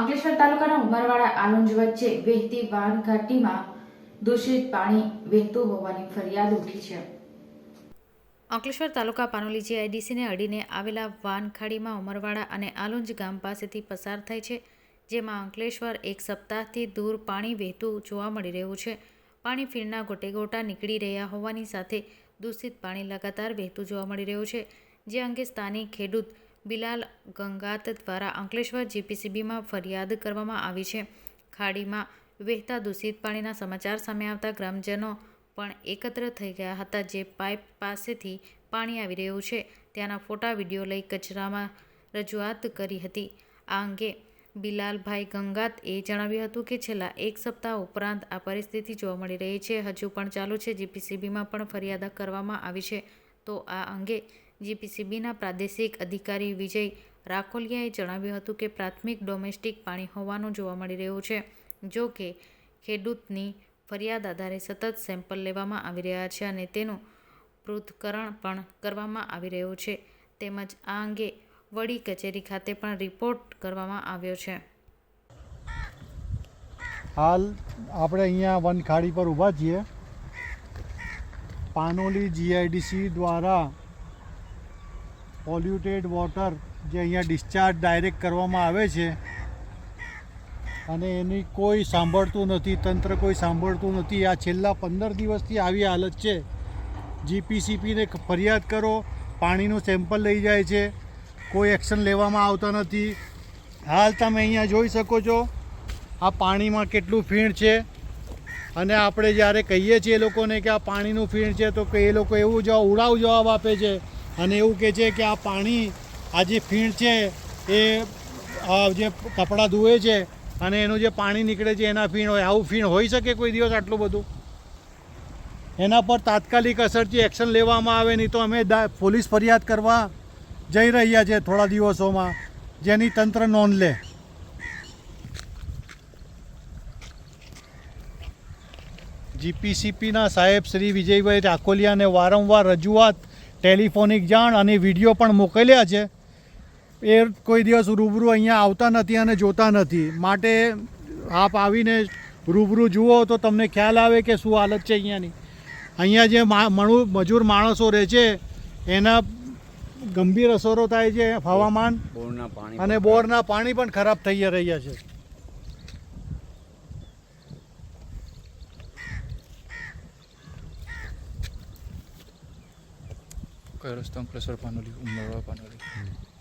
અંકલેશ્વર તાલુકાના ઉમરવાડા આલુંજ વચ્ચે વહેતી વાન ઘાટીમાં દૂષિત પાણી વહેતું હોવાની ફરિયાદ ઉઠી છે. અંકલેશ્વર તાલુકા પાનોલી જીઆઈડીસીને અડીને આવેલા વાન ખાડીમાં ઉમરવાડા અને આલુંજ ગામ પાસેથી પસાર થાય છે, જેમાં અંકલેશ્વર એક સપ્તાહથી દૂર પાણી વહેતું જોવા મળી રહ્યું છે. પાણી ફીણના ગોટેગોટા નીકળી રહ્યા હોવાની સાથે દૂષિત પાણી લગાતાર વહેતું જોવા મળી રહ્યું છે, જે અંગે સ્થાનિક ખેડૂત બિલાલ ગંગાત દ્વારા અંકલેશ્વર જીપીસીબીમાં ફરિયાદ કરવામાં આવી છે. ખાડીમાં વહેતા દૂષિત પાણીના સમાચાર સામે આવતા ગ્રામજનો પણ એકત્ર થઈ ગયા હતા જે પાઇપ પાસેથી પાણી આવી રહ્યું છે. ત્યાંના ફોટા, વીડિયો લઈ કચરામાં રજૂઆત કરી હતી. આ અંગે બિલાલભાઈ ગંગાત એ જણાવ્યું હતું કે છેલ્લા એક સપ્તાહ ઉપરાંત આ પરિસ્થિતિ જોવા મળી રહી છે. હજુ પણ ચાલુ છે. જીપીસીબીમાં પણ ફરિયાદ કરવામાં આવી છે. તો આ અંગે જીપીસીબીના પ્રાદેશિક અધિકારી વિજય રાખોલિયાએ જણાવ્યું હતું કે પ્રાથમિક ડોમેસ્ટિક પાણી હોવાનું જોવા મળી રહ્યું છે, જો કે ખેડૂતની ફરિયાદ આધારે સતત સેમ્પલ લેવામાં આવી રહ્યા છે અને તેનું પૃથ્થકરણ પણ કરવામાં આવી રહ્યું છે. તેમજ આ અંગે વડી કચેરી ખાતે પણ રિપોર્ટ કરવામાં આવ્યો છે. હાલ આપણે અહીંયા વનખાડી પર ઊભા છીએ. પાનોલી જીઆઈડીસી દ્વારા પોલ્યુટેડ વોટર જે અહીંયા ડિસ્ચાર્જ ડાયરેક્ટ કરવામાં આવે છે અને એની કોઈ સાંભળતું નથી, તંત્ર કોઈ સાંભળતું નથી. આ છેલ્લા પંદર દિવસથી આવી હાલત છે. જીપીસીપીને ફરિયાદ કરો, પાણીનું સેમ્પલ લઈ જાય છે. કોઈ એક્શન લેવામાં આવતા નથી. હાલ તમે અહીંયા જોઈ શકો છો, આ પાણીમાં કેટલું ફીણ છે. અને આપણે જ્યારે કહીએ છીએ એ લોકોને કે આ પાણીનું ફીણ છે, તો એ લોકો એવું જવાબ, ઉડાવ જવાબ આપે છે. અને એવું કહે છે કે આ પાણી, આ જે ફીણ છે, એ જે કપડાં ધુએ છે અને એનું જે પાણી નીકળે છે, એના ફીણ હોય, આવું ફીણ હોઈ શકે કોઈ દિવસ આટલું બધું? એના પર તાત્કાલિક અસરથી એક્શન લેવામાં આવે, નહીં તો અમે પોલીસ ફરિયાદ કરવા જઈ રહ્યા છે થોડા દિવસોમાં. જેની તંત્ર નોંધ લે. જીપીસીપીના સાહેબ શ્રી વિજયભાઈ રાખોલિયાને વારંવાર રજૂઆત ટેલિફોનિક જાણ અને વીડિયો પણ મોકલ્યા છે. એ કોઈ દિવસ રૂબરૂ અહીંયા આવતા નથી અને જોતા નથી. માટે આપ આવીને રૂબરૂ જુઓ તો તમને ખ્યાલ આવે કે શું હાલત છે અહીંયાની. અહીંયા જે મણુ- મજૂર માણસો રહે છે એના ગંભીર અસરો થાય છે હવામાન બોરના અને બોરના પાણી પણ ખરાબ થઈ રહ્યા છે. કયો રસ્તો અંકલેશ્વર પાનોલી ઉમરવા પાનોલી